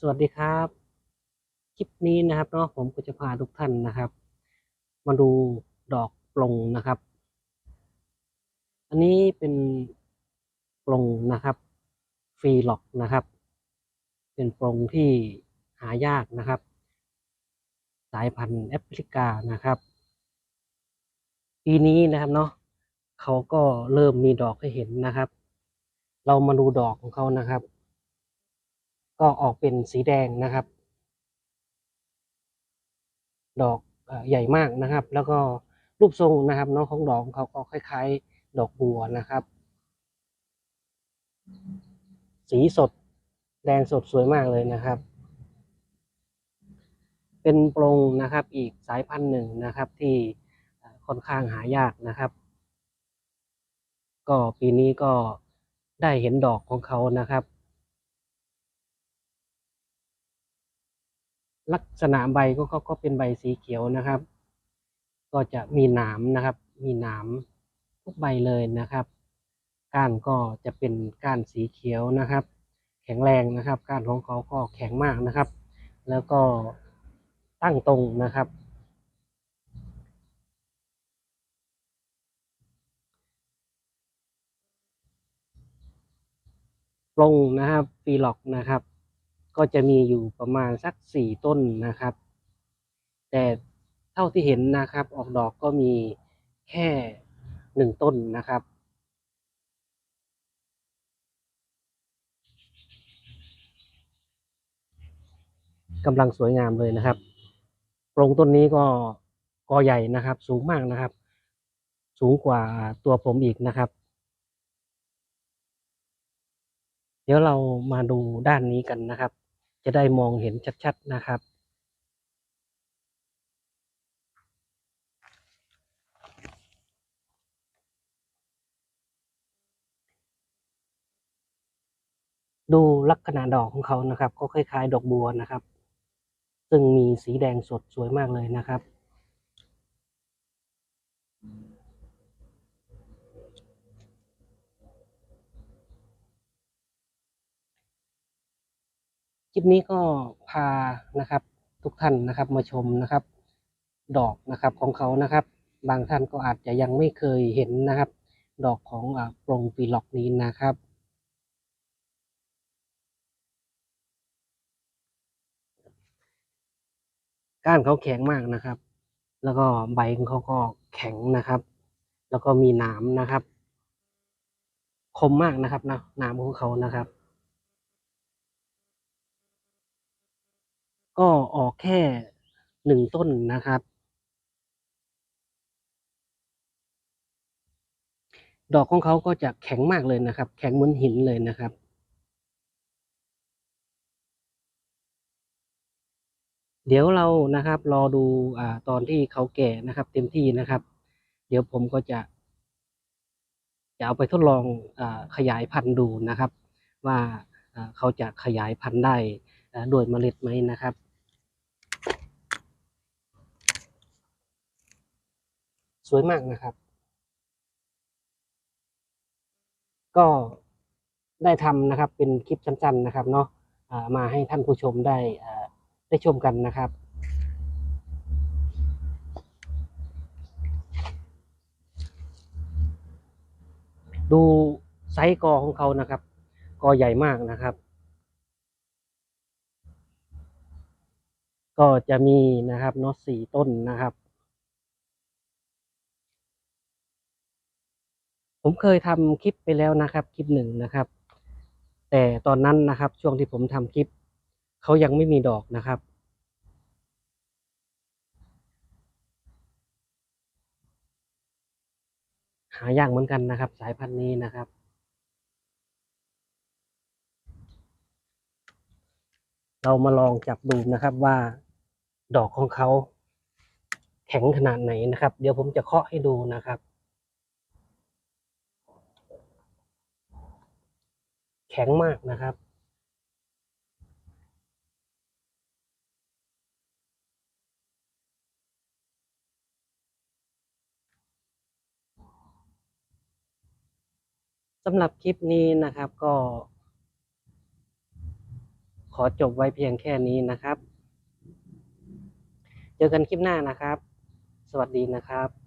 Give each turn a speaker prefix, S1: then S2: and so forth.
S1: สวัสดีครับ คลิปนี้นะครับเนาะผมก็จะพาทุกท่านนะครับ มาดูดอกปลงนะครับ อันนี้เป็นปลงนะครับฟรีล็อกนะครับ เป็นปลงที่หายากนะครับ สายพันธุ์แอฟริกานะครับ ปีนี้นะครับเนาะเขาก็เริ่มมีดอกให้เห็นนะครับ เรามาดูดอกของเขานะครับ ก็ออกเป็นสีแดงนะครับ ดอกใหญ่มากนะครับ แล้วก็รูปทรงนะครับเนาะของดอกเขาก็คล้าย ๆ ดอกบัวนะครับ สีสดแดงสดสวยมากเลยนะครับ เป็นปรงนะครับอีกสายพันธุ์หนึ่งนะครับที่ค่อนข้างหายากนะครับ ก็ปีนี้ก็ได้เห็นดอกของเขานะครับ ลักษณะใบก็เขาก็เป็นใบสีเขียวนะครับ ก็จะมีหนามนะครับ มีหนามทุกใบเลยนะครับ ก้านก็จะเป็นก้านสีเขียวนะครับ แข็งแรงนะครับ ก้านของเขาก็แข็งมากนะครับ แล้วก็ตั้งตรงนะครับปลงนะครับฟีล็อกนะครับ ก็จะมีอยู่ประมาณสักสี่ต้นนะครับ แต่เท่าที่เห็นนะครับ ออกดอกก็มีแค่หนึ่งต้นนะครับ กำลังสวยงามเลยนะครับปรงต้นนี้ก็กอใหญ่นะครับ สูงมากนะครับ สูงกว่าตัวผมอีกนะครับ เดี๋ยวเรามาดูด้านนี้กันนะครับ จะได้มองเห็นชัดๆนะครับ ดูลักษณะดอกของเขานะครับ ก็คล้ายๆ ดอกบัวนะครับ ซึ่งมีสีแดงสดสวยมากเลยนะครับ ลิปนี้ก็พานะครับทุกท่านนะครับมาชมนะครับ ดอกนะครับของเขานะครับ บางท่านก็อาจจะยังไม่เคยเห็นนะครับ ดอกของอ่าปรงปีล็อกนี้นะครับ ก้านเขาแข็งมากนะครับ แล้วก็ใบของเขาก็แข็งนะครับ แล้วก็มีหนามนะครับ คมมากนะครับนะหนามของเขานะครับ ก็ออกแค่หนึ่งต้นนะครับ ดอกของเขาก็จะแข็งมากเลยนะครับ แข็งเหมือนหินเลยนะครับเดี๋ยวเรานะครับรอดูอ่าตอนที่เขาแก่นะครับ เต็มที่นะครับ เดี๋ยวผมก็จะจะเอาไปทดลองอขยายพันธุ์ดูนะครับ ว่าเขาจะขยายพันธุ์ได้อ่าโดยเมล็ดไหมนะครับ สวยมากนะครับ ก็ได้ทำนะครับเป็นคลิปสั้นๆนะครับเนาะมาให้ท่านผู้ชมได้ได้ชมกันนะครับดูไซส์กอของเขานะครับ กอใหญ่มากนะครับ ก็จะมีนะครับเนาะสี่ต้นนะครับ ผมเคยทำคลิปไปแล้วนะครับ คลิปหนึ่งนะครับ แต่ตอนนั้นนะครับ ช่วงที่ผมทำคลิปเขายังไม่มีดอกนะครับ หายากเหมือนกันนะครับ สายพันธุ์นี้นะครับ เรามาลองจับดูนะครับว่าดอกของเขาแข็งขนาดไหนนะครับ เดี๋ยวผมจะเคาะให้ดูนะครับ ข็งมากนะครับ สำหรับคลิปนี้นะครับก็ ขอจบไว้เพียงแค่นี้นะครับ เจอกันคลิปหน้านะครับ สวัสดีนะครับ